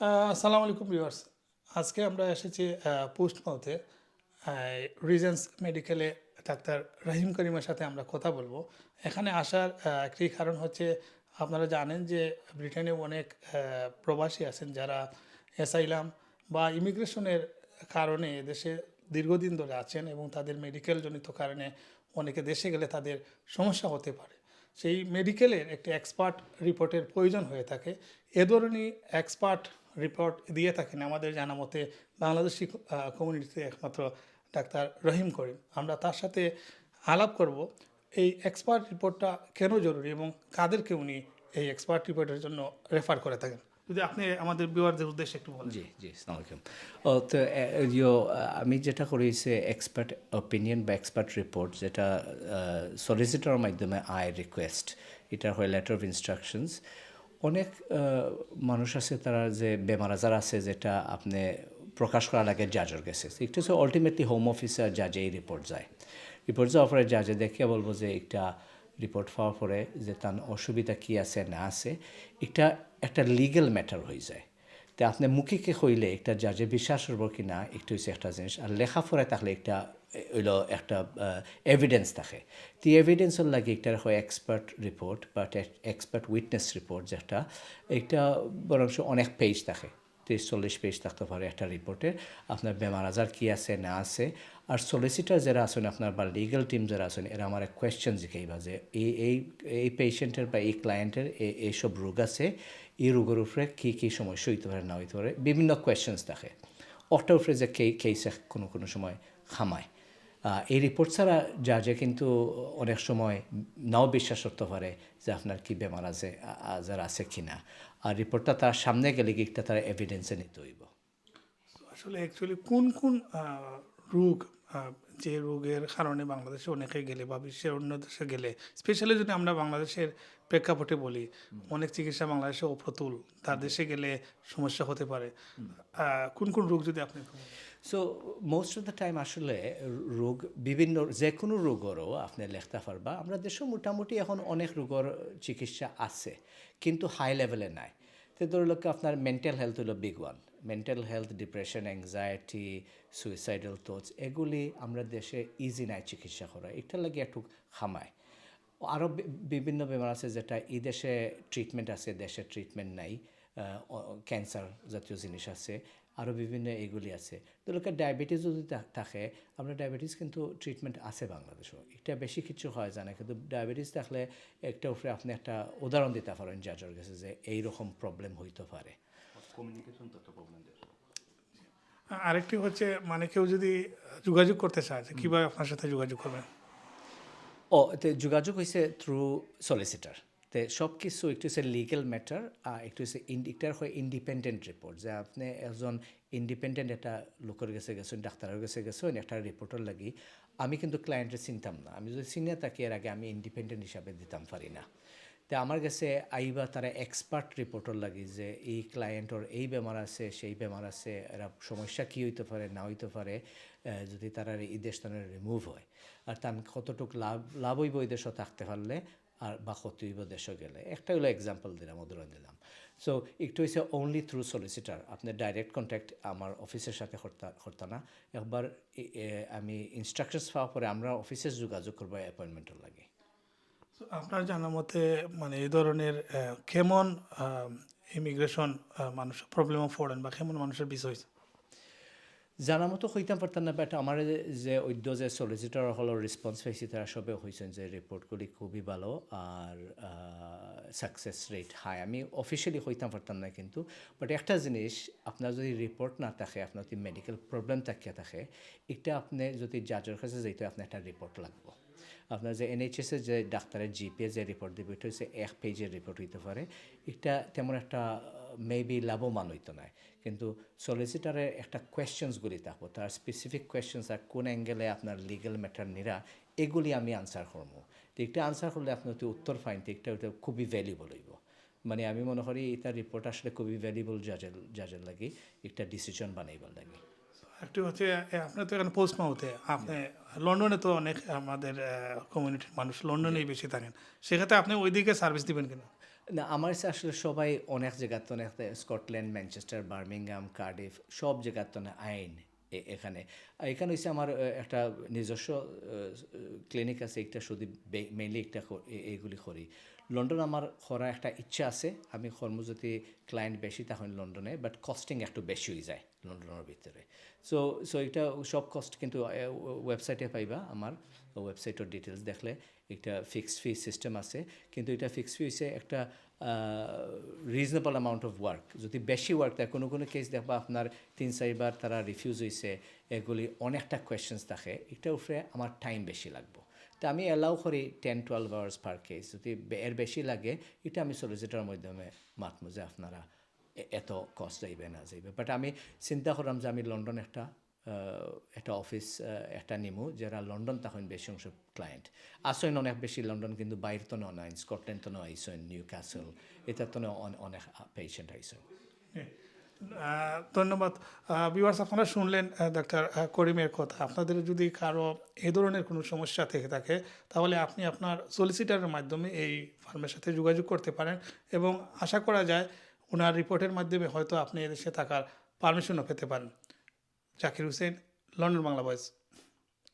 আসসালামু আলাইকুম ভিউয়ার্স। আজকে আমরা এসেছি পোস্ট মাউথে রিজেন্স মেডিকেলে ডাক্তার রহিম করিমের সাথে আমরা কথা বলব। এখানে আসার একটি কারণ হচ্ছে, আপনারা জানেন যে ব্রিটেনে অনেক প্রবাসী আছেন যারা অ্যাসাইলাম বা ইমিগ্রেশনের কারণে দেশে দীর্ঘদিন ধরে আছেন এবং তাদের মেডিকেল জনিত কারণে অনেকে দেশে গেলে তাদের সমস্যা হতে পারে। সেই মেডিকেলের একটি এক্সপার্ট রিপোর্টের প্রয়োজন হয়ে থাকে। এ ধরনের এক্সপার্ট রিপোর্ট দিয়ে থাকেন। আমাদের জানা মতে বাংলাদেশি কমিউনিটিতে একমাত্র ডাক্তার রহিম করিম। আমরা তার সাথে আলাপ করব, এই এক্সপার্ট রিপোর্টটা কেন জরুরি এবং কাদেরকে উনি এই এক্সপার্ট রিপোর্টের জন্য রেফার করে থাকেন? যদি আপনি আমাদের বিওয়ারদের উদ্দেশ্যে একটু বলেন। জি জি সালাম ও, তো ইয়ো আমি যেটা করেছি এক্সপার্ট ওপিনিয়ন বা এক্সপার্ট রিপোর্ট যেটা সলিসিটরের মাধ্যমে আয় রিকোয়েস্ট এটা হয় লেটার অফ ইনস্ট্রাকশনস অনেক মানুষ আছে তারা যে বেমার আজার আছে যেটা আপনি প্রকাশ করার আগে জাজের গেছে। একটু হচ্ছে আলটিমেটলি হোম অফিসার জাজে এই রিপোর্ট যায়। রিপোর্ট যাওয়ার পরে জাজে দেখে বলব যে একটা রিপোর্ট পাওয়ার পরে যে তার অসুবিধা কি আছে, না আছে, এটা একটা লিগ্যাল ম্যাটার হয়ে যায়। তে আপনি মুখিকে হইলে একটা জাজে বিশ্বাস করব কি না একটু হচ্ছে একটা জিনিস। আর লেখাপড়ায় তাহলে একটা হইল একটা এভিডেন্স থাকে। তো এভিডেন্সের লাগে একটা হয় এক্সপার্ট রিপোর্ট বা এক্সপার্ট উইটনেস রিপোর্ট যেটা। এটা বরং অনেক পেজ থাকে। তিরিশ চল্লিশ পেজ থাকতে পারে একটা রিপোর্টে আপনার বেমার আজার কী আছে, না আছে। আর সলিসিটার যারা আছেন, আপনার বা লিগাল টিম যারা আছেন, এরা আমার এক কোয়েশ্চেন জিখাইবা যে, এই এই এই পেশেন্টের বা এই ক্লায়েন্টের এইসব রোগ আছে? এই রোগের উপরে কী কী সমস্যা হইতে পারে, না হইতে পারে? বিভিন্ন কোয়েশ্চেন্স থাকে। ওটার উপরে যে কেসে কোনো কোনো সময় খামায়। এই রিপোর্ট ছাড়া যা যে কিন্তু অনেক সময় নাও বিশ্বাস করতে পারে যে আপনার কি বেমার আছে আজার আছে কি না আর রিপোর্টটা তার সামনে গেলে কি একটা তার এভিডেন্সে নিতে হইব। আসলে অ্যাকচুয়ালি কোন কোন রোগ যে রোগের কারণে বাংলাদেশে অনেকে গেলে বা বিশ্বের অন্য দেশে গেলে স্পেশালি যদি আমরা বাংলাদেশের প্রেক্ষাপটে বলি অনেক চিকিৎসা বাংলাদেশে অপ্রতুল। তার দেশে গেলে সমস্যা হতে পারে। কোন কোন রোগ যদি আপনি so most of the time আসলে রোগ বিভিন্ন যে কোনো রোগেরও আপনি লিখতে পারবা। আমরা দেশে মোটামুটি এখন অনেক রোগের চিকিৎসা আছে কিন্তু হাই লেভেলে নাই। তো ধরল আপনার মেন্টাল হেলথ হলো big one mental health depression anxiety suicidal thoughts এগুলি আমরা দেশে ইজি নাই চিকিৎসা করা। এটা লাগে একটু খামায়। আরও বিভিন্ন বেমার আছে যেটা এই দেশে ট্রিটমেন্ট আছে, দেশে ট্রিটমেন্ট নাই ক্যান্সার জাতীয় জিনিস আছে আরও বিভিন্ন এগুলি আছে। তো লোকের ডায়াবেটিস যদি থাকে, আমরা ডায়াবেটিস কিন্তু ট্রিটমেন্ট আছে বাংলাদেশেও। এটা বেশি কিছু হয় জানে, কিন্তু ডায়াবেটিস থাকলে একটা উপরে আপনি একটা উদাহরণ দিতে পারেন জাজের কাছে যে এইরকম প্রবলেম হইতে পারে। আরেকটি হচ্ছে মানে কেউ যদি যোগাযোগ করতে চায় যে কীভাবে আপনার সাথে যোগাযোগ করবেন? ও তে যোগাযোগ হয়েছে থ্রু সলিসিটার তে সব কিছু একটু হচ্ছে লিগেল ম্যাটার আর একটু হচ্ছে ইন্ডিকটার হয় ইন্ডিপেন্ডেন্ট রিপোর্ট যে আপনি একজন ইন্ডিপেন্ডেন্ট একটা লোকের কাছে গেছেন ডাক্তারের কাছে গেছেন একটা রিপোর্টার লাগি আমি কিন্তু ক্লায়েন্টের চিনতাম না। আমি যদি সিনিয়র থাকি এর আগে আমি ইন্ডিপেন্ডেন্ট হিসাবে দিতাম পারি না। তো আমার কাছে আইবা তারা এক্সপার্ট রিপোর্টার লাগে যে এই ক্লায়েন্টর এই বেমার আছে, সেই বেমার আছে, এরা সমস্যা কী হইতে পারে, না হইতে পারে যদি তারা এই দেশ তাদের রিমুভ হয়। আর তার কতটুকু লাভ লাভ হইব এই দেশও থাকতে পারলে, আর বা ক্ষতি হইব দেশও গেলে। একটা হলো এক্সাম্পল দিলাম, উদাহরণ দিলাম। সো একটু হচ্ছে অনলি থ্রু সলিসিটার আপনি ডাইরেক্ট কন্ট্যাক্ট আমার অফিসের সাথে করতা না। একবার আমি ইনস্ট্রাকশনস পাওয়ার পরে আমরা অফিসে যোগাযোগ করব অ্যাপয়েন্টমেন্টের লাগে। আপনার জানা মতে মানে এই ধরনের কেমন ইমিগ্রেশন মানুষ প্রবলেমও পড়েন বা কেমন মানুষের বিষয় জানা মতো হইতাম পারতাম না বাট আমার যে অদ্য যে সলিসিটর হলের রেসপন্স পাইছি, তারা সবে হয়েছেন যে রিপোর্টগুলি খুবই ভালো আর সাকসেস রেট হাই আমি অফিসিয়ালি হইতাম পারতাম না কিন্তু বাট একটা জিনিস, আপনার যদি রিপোর্ট না থাকে, আপনার যদি মেডিকেল প্রবলেম থাকিয়া থাকে, এটা আপনি যদি জাজের কাছে যাইতে আপনার একটা রিপোর্ট লাগবে। আপনার যে এনএইচএস এর যে ডাক্তারের জিপিএ যে রিপোর্ট দিবে, এটা হচ্ছে এক পেজের রিপোর্ট হইতে পারে। এটা তেমন একটা মেবি লাভবান হইতো না। কিন্তু সলিসিটারের একটা কোয়েশ্চেন্সগুলি থাকব, তার স্পেসিফিক কোয়েশ্চেন্স আর কোন অ্যাঙ্গেলে আপনার লিগ্যাল ম্যাটার নিরা, এগুলি আমি আনসার করব। তো একটা আনসার করলে আপনি উত্তর ফাইন তো ওটা খুবই ভ্যালুয়েবল হইব। মানে আমি মনে করি এটা রিপোর্ট আসলে খুবই ভ্যালুয়েবল জাজের জাজের লাগে, একটা ডিসিশন বানাইবার লাগে। একটু হচ্ছে আপনি তো এখানে পোস্ট মাউথে আপনি লন্ডনে তো অনেক আমাদের কমিউনিটির মানুষ লন্ডনেই বেশি থাকেন। সেক্ষেত্রে আপনি ওইদিকে সার্ভিস দিবেন কিনা? না আমার কাছে আসলে সবাই অনেক জায়গার তো অনেক স্কটল্যান্ড ম্যানচেস্টার বার্মিংহাম কার্ডিফ সব জায়গার তো আইন এখানে। এখানে হচ্ছে আমার একটা নিজস্ব ক্লিনিক আছে একটা শুধু মেইনলি একটা এইগুলি করি। লন্ডন আমার করার একটা ইচ্ছা আছে আমি কর্মজ্যোতি ক্লায়েন্ট বেশি তখন লন্ডনে বাট কস্টিং একটু বেশি হয়ে যায়। লন্ডনের ভিতরে। সো সো এটা সব কস্ট কিন্তু ওয়েবসাইটে পাইবা আমার ওয়েবসাইটের ডিটেলস দেখলে একটা ফিক্স ফি সিস্টেম আছে। কিন্তু এটা ফিক্স ফি হচ্ছে একটা রিজনেবল অ্যামাউন্ট অফ ওয়ার্ক যদি বেশি ওয়ার্ক থাকে কোনো কোনো কেস দেখবা আপনার তিন, চারবার তারা রিফিউজ হয়েছে এগুলি অনেকটা কোয়েশ্চেন্স থাকে। এটার উপরে আমার টাইম বেশি লাগবে। তো আমি অ্যালাউ করি ten twelve hours per case যদি এর বেশি লাগে, এটা আমি সলিসিটার মাধ্যমে মাতমু যে আপনারা এত কস্ট যাইবে না যাইবে বাট আমি চিন্তা করলাম যে আমি লন্ডন একটা একটা অফিস একটা নিমু যারা লন্ডন তখন বেশি অংশ ক্লায়েন্ট আসেন অনেক বেশি লন্ডন কিন্তু বাইরে তো নয় স্কটল্যান্ড তো নয় আইসেন নিউ ক্যাসেল এটা তো অন- অনেক পেশেন্ট আইসেন আহ, ধন্যবাদ। বিভার্স আপনারা শুনলেন ডাক্তার করিমের কথা। আপনাদের যদি কারও এ ধরনের কোনো সমস্যা থেকে থাকে তাহলে আপনি আপনার সলিসিটারের মাধ্যমে এই ফার্মের সাথে যোগাযোগ করতে পারেন। এবং আশা করা যায় ওনার রিপোর্টের মাধ্যমে হয়তো আপনি এদেশে থাকার পারমিশনও পেতে পারেন। Zakir Hussain, London Bangla voice